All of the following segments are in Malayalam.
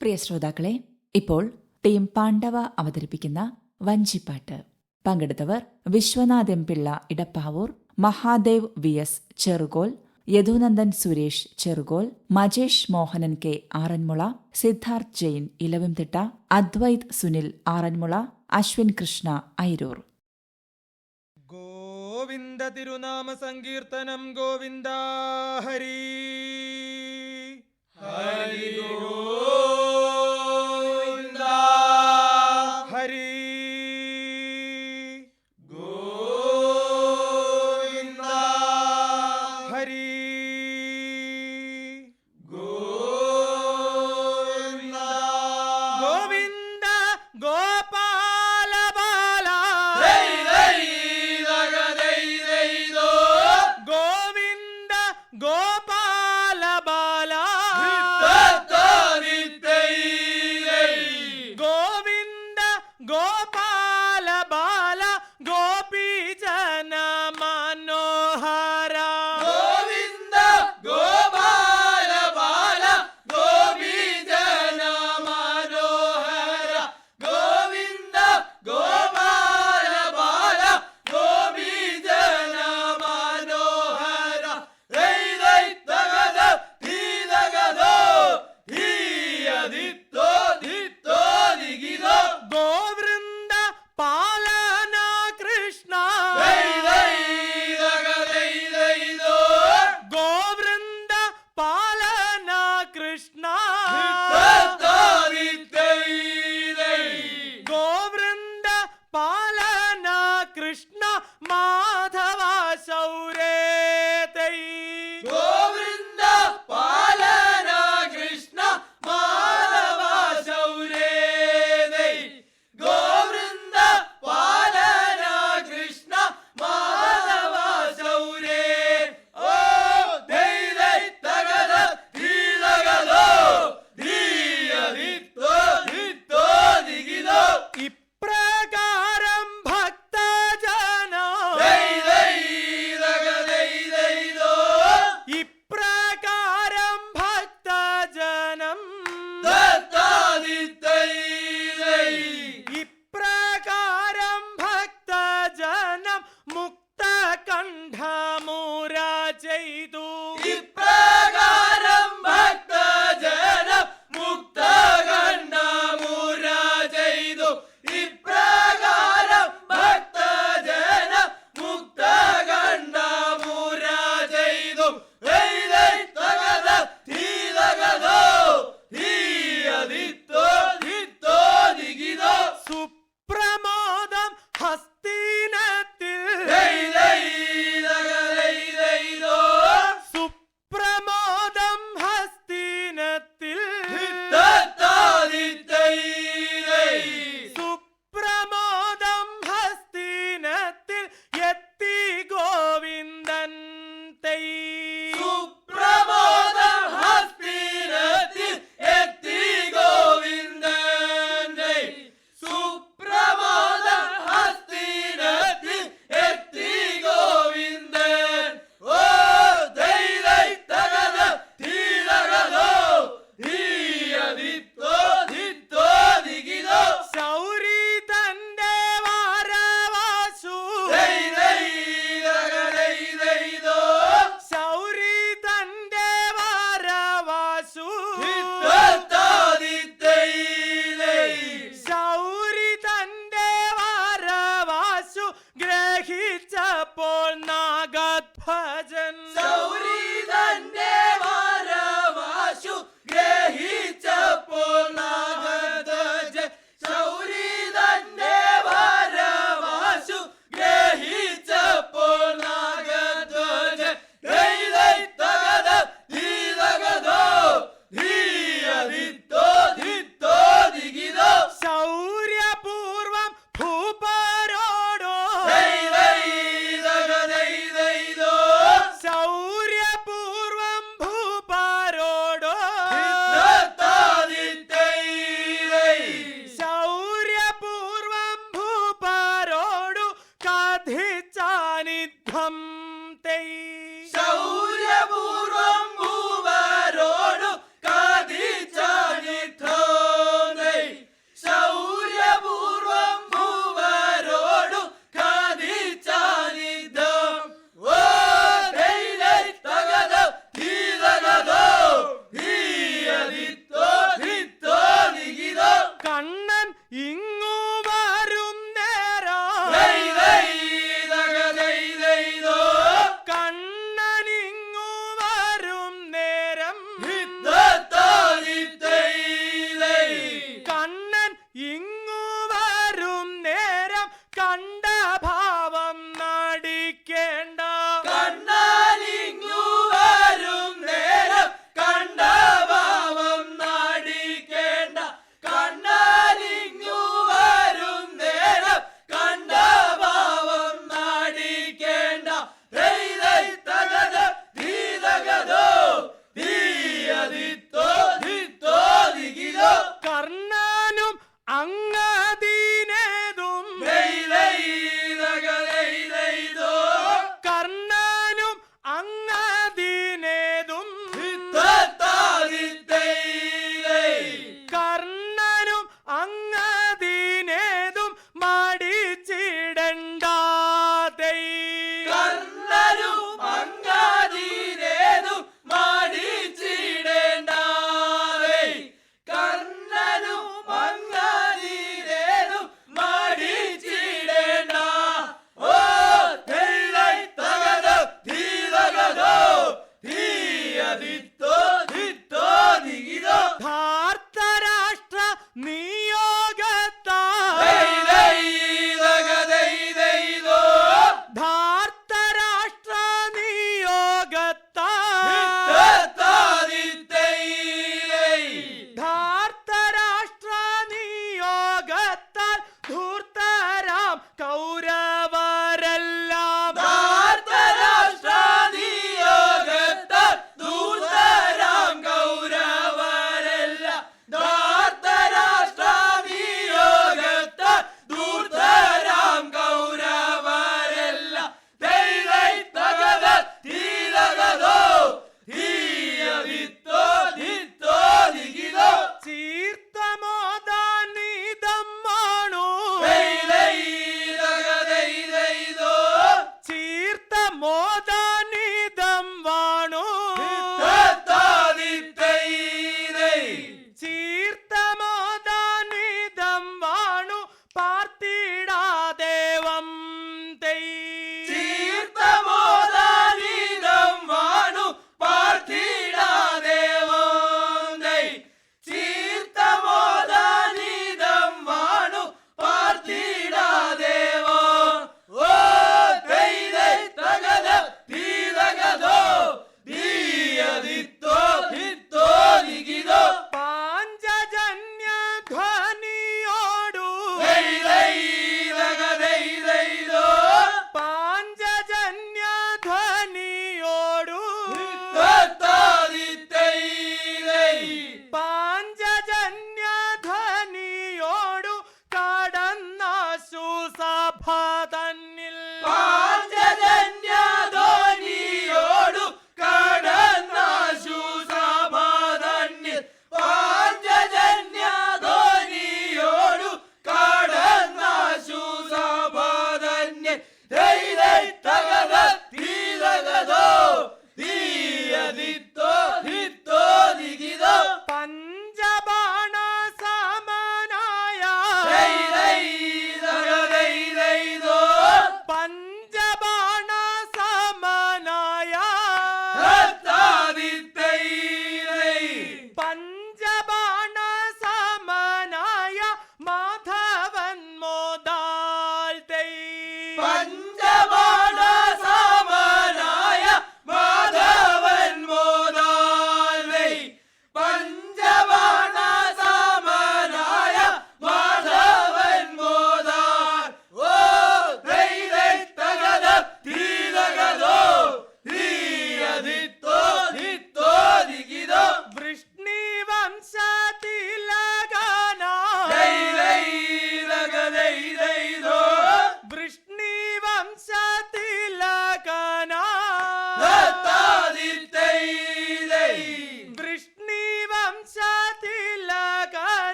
പ്രിയ ശ്രോതാക്കളെ ഇപ്പോൾ ടീം പാണ്ഡവ അവതരിപ്പിക്കുന്ന വഞ്ചിപ്പാട്ട്. പങ്കെടുത്തവർ Viswanathan Pillai Edappavoor Mahadev V S Cherukol Yadunandan Suresh Cherukol Majesh Mohanan K Aranmula Siddharth Jain Elavumthitta Advaith Sunil Aranmula Ashwin Krishna Airoor Govinda തിരുനാമ സങ്കീർത്തനം ഗോവിന്ദ ഹരീ Hari Om. ഗോവൃന്ദ പാലന കൃഷ്ണ മാ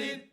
nothing.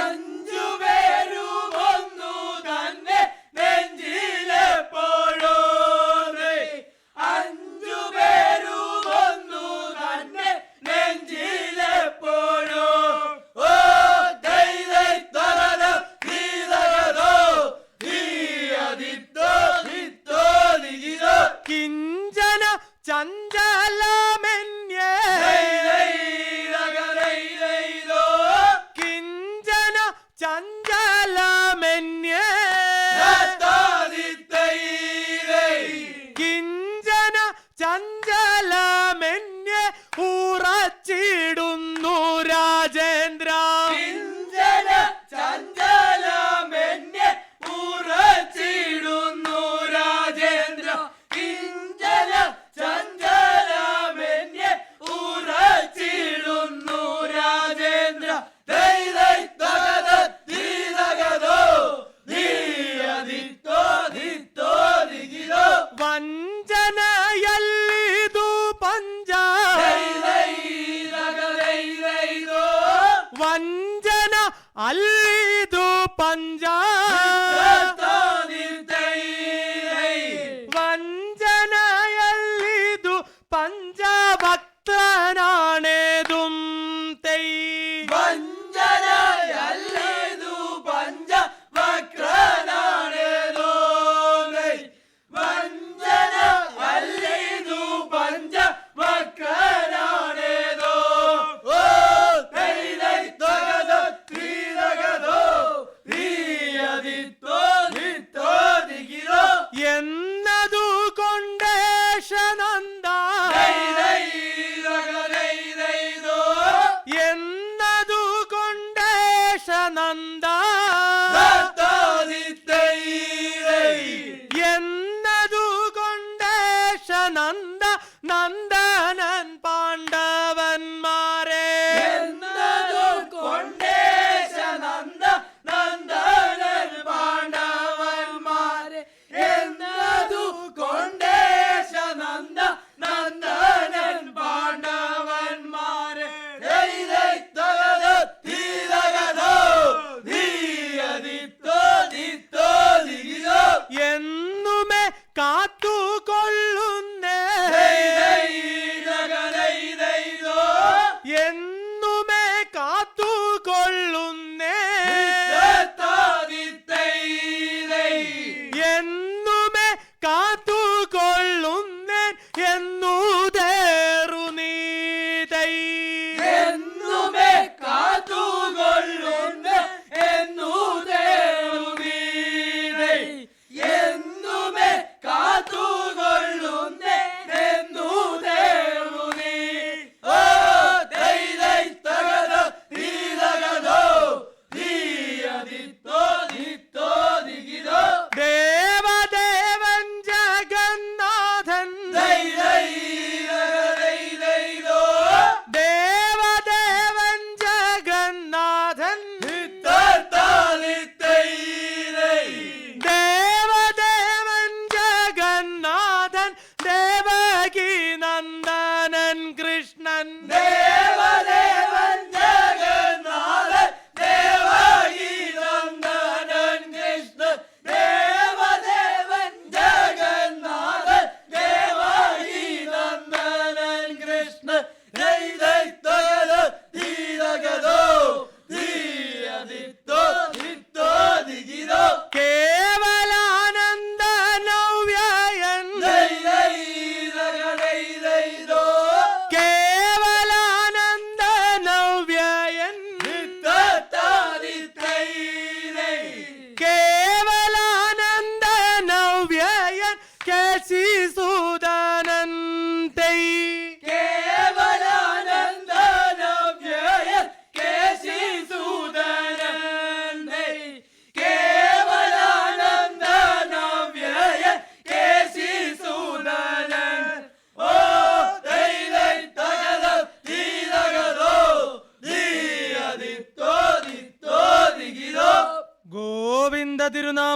one.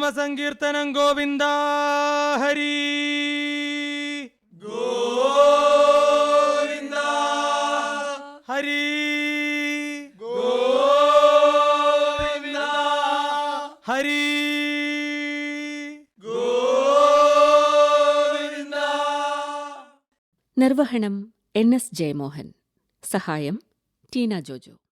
നാമസങ്കീർത്തനം ഗോവിന്ദ ഹരി. ഗോവിന്ദ ഹരി. ഗോവിന്ദ ഹരി. ഗോവിന്ദ നിർവഹണം എൻ എസ് ജയമോഹൻ. സഹായം ടീന ജോജോ.